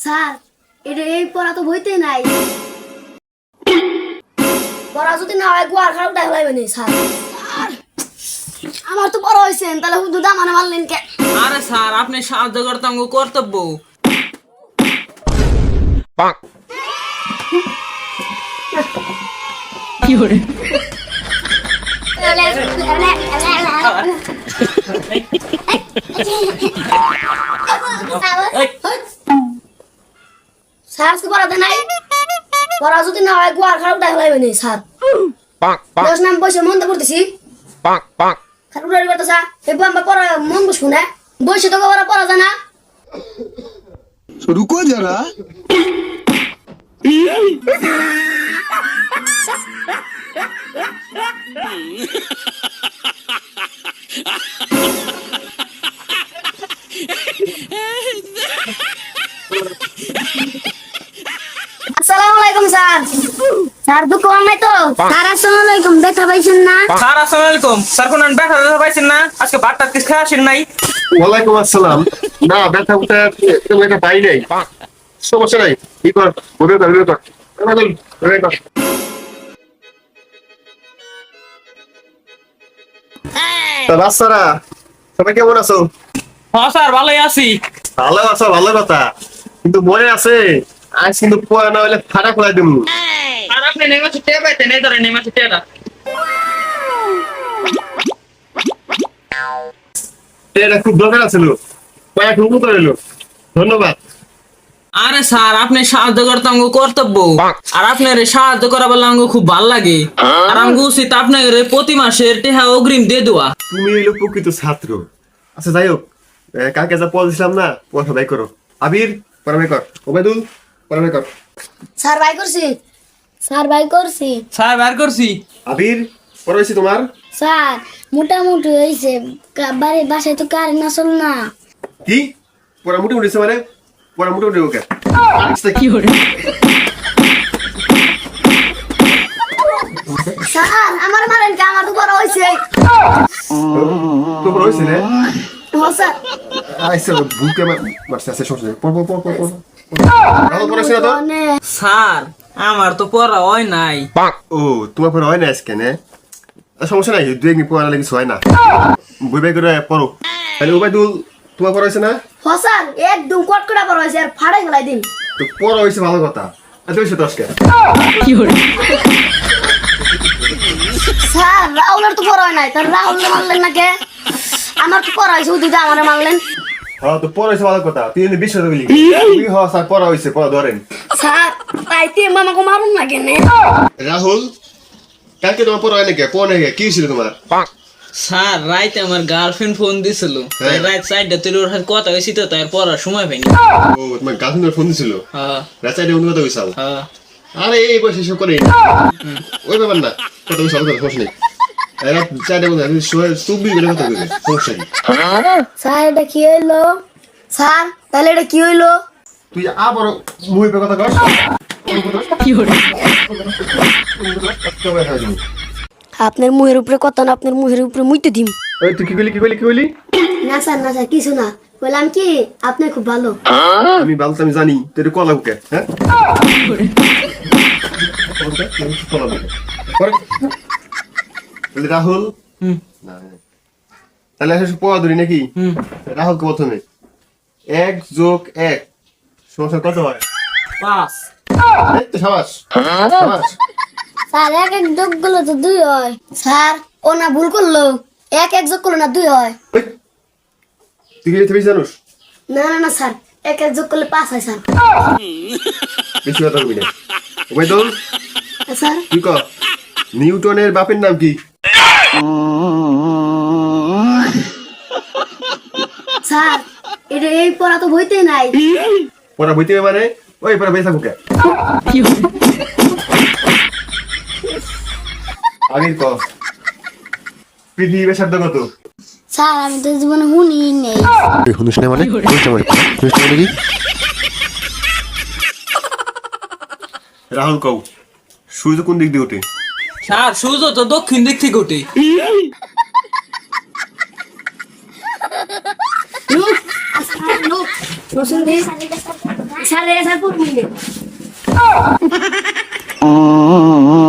Sir এটা এই পড়া তো বইতে নাই। পড়া যদি না হয় গোয়ার খারাপ দেখা লাগবে নি স্যার। আমার তো পড়া হয়েছে তাহলে হুদু দামানে মারলেন কে? আরে স্যার আপনি সাহায্য করতে আমাকে কর্তব্য। স্যার তো পড়াতে নাই। পড়া যদি না হয় গোয়ার খারাপ দেখা লাগবে নি স্যার। দশ নাম বসে মন তো করতেছি খারাপ লাগবে তো স্যার। এবার আমরা পড়া মন বসবো না বসে তো পড়া পড়া যায় না। तो স্যার। স্যার দুঃখ নাই তো? স্যার আসসালামু আলাইকুম দেখা পাইছেন না? স্যার আসসালামু আলাইকুম স্যার কোন ব্যাটা দেখা পাইছেন না? আজকে ভাত কিছু খাওয়া আসেন নাই। ওয়ালাইকুম আসসালাম। না ব্যথা উঠা তেমন একটা পাই নাই। সমস্যা নাই। কি কর? ওদের কর ওদের কর ওদের কর, ওদের কর। তা বাচ্চারা সবাই কেমন আছো? হ্যাঁ স্যার ভালোই আছি। ভালো আছো ভালো কথা। কিন্তু মনে আছে আজ কিন্তু পড়া না হলে ফাটা খোলাই দিব আর আপনি নেমে ছুটে পাইতেন এই ধরে নেমে ছুটে এটা খুব দরকার আছিল কয়েক ধন্যবাদ। আরে স্যার আপনি সাহায্য করতে আমাকে কর্তব্য। আর আপনার সাহায্য করা বলে আমাকে খুব ভালো লাগে। আর আমাকে উচিত আপনার প্রতি মাসের টেহা অগ্রিম দিয়ে দেওয়া। তুমি হইল প্রকৃত ছাত্র। আচ্ছা যাই হোক এ, কালকে যা পড়া দিছিলাম না পড়া বাই করো। আবির পড়া বাই কর ওবায়দুল পড়া বাই কর স্যার বাই করছি। স্যার বাই করছি। স্যার বের করছি। আবির তোমার? স্যার মোটামুটি হয়েছে। বাড়ির বাসায় তো কারেন্ট আসল না। কি? পড়া মোটামুটি হয়েছে মানে? পড়া মোটামুটি ওকে। কি স্যার আমার মারেন কে? আমার তো বড় হয়েছে। তোমার হয়েছে না? ও স্যার। আইসা বুকে মারছে আছে সমস্যা নেই পড় পড় পড় পড় পড়। স্যার আমার তো পড়া হয় নাই। ও তোমার পড়া হয় না আজকে না? আ, সমস্যা নাই দু একদিন পড়া লাগে হয় না। বই বাই করে পড়ো। তাহলে ওবায়দুল তোমার পড়া হয়েছে না? ও একদম কট করে হয়েছে আর ফাড়াই গেলাই দিন। তো পড়া হয়েছে ভালো কথা। আচ্ছা হয়েছে দশকে স্যার রাহুলের তো বড় হয় নাই তার রাহুল মারলেন না কে? আমার তো পড়া হয়েছে উদিতে আমার মারলেন হ্যাঁ তো পড়া হয়েছে ভালো কথা। তুই এমনি বিশ্বাস করলি তুই হ স্যার পড়া হয়েছে পড়া ধরেন। স্যার তাইতে মামাকে মারুন না। কেনে রাহুল কালকে তোমার পড়া হয় নাকি? কোন কি ছিল তোমার? স্যার রাইতে আমার গার্লফ্রেন্ড ফোন দিছিল। হ্যাঁ। রাত সাইডটা তুই ওর সাথে কথা হয়েছি তো তাই পড়ার সময় পাইনি। ও তোমার গার্লফ্রেন্ডের ফোন দিছিল? হ্যাঁ। রাস্তায় অন্য কথা কইসাল হ্যাঁ। আরে এই বয়সে এসব করে। ওই ব্যাপার না কথা কইসাল কথা এরা চাইলে বলতে আমি চব্বিশ ঘণ্টা কথা কইবে সমস্যা নেই স্যার এটা কি হইল? স্যার তাহলে এটা কি হইল? তুই আবার মুই পে কথা কস। কি হলো আপনার মুহের উপরে কত না আপনার মুহের উপরে মুইতে দিম। ওই তুই কি কইলি কি কইলি কি কইলি? না স্যার না স্যার কিছু না। বললাম কি আপনি খুব ভালো। আমি ভালো তো আমি জানি তোর কলা বুকে হ্যাঁ? কলা বুকে রাহুল? না। তাহলে আসলে পড়া ধরি নাকি? হুম। রাহুলকে প্রথমে। এক যোগ এক। সমস্যা কত হয়? পাঁচ। সাবাস। সাবাস। স্যার এক এক যোগগুলো তো দুই হয়। স্যার ও না ভুল করল। এক এক যোগ করল না দুই হয়। তুই কি না না না স্যার। এক এক যোগ করলে পাঁচ হয় স্যার। বেশি কথা না। তো। স্যার। তুই ক? নিউটনের বাপের নাম কি? স্যার এটা এই পড়া তো বইতে নাই। পড়া বইতে মানে? ওই পড়া বেসা বুকে আমির ক পৃথিবী বেসার্ধ কত? স্যার আমি তো জীবনে শুনি নেই। শুনিস না মানে? শুনিস না মানে? শুনিস না মানে কি? রাহুল কও সূর্য কোন দিক দিয়ে ওঠে? স্যার সূর্য তো দক্ষিণ দিক থেকে ওঠে স্যার স্যার Oh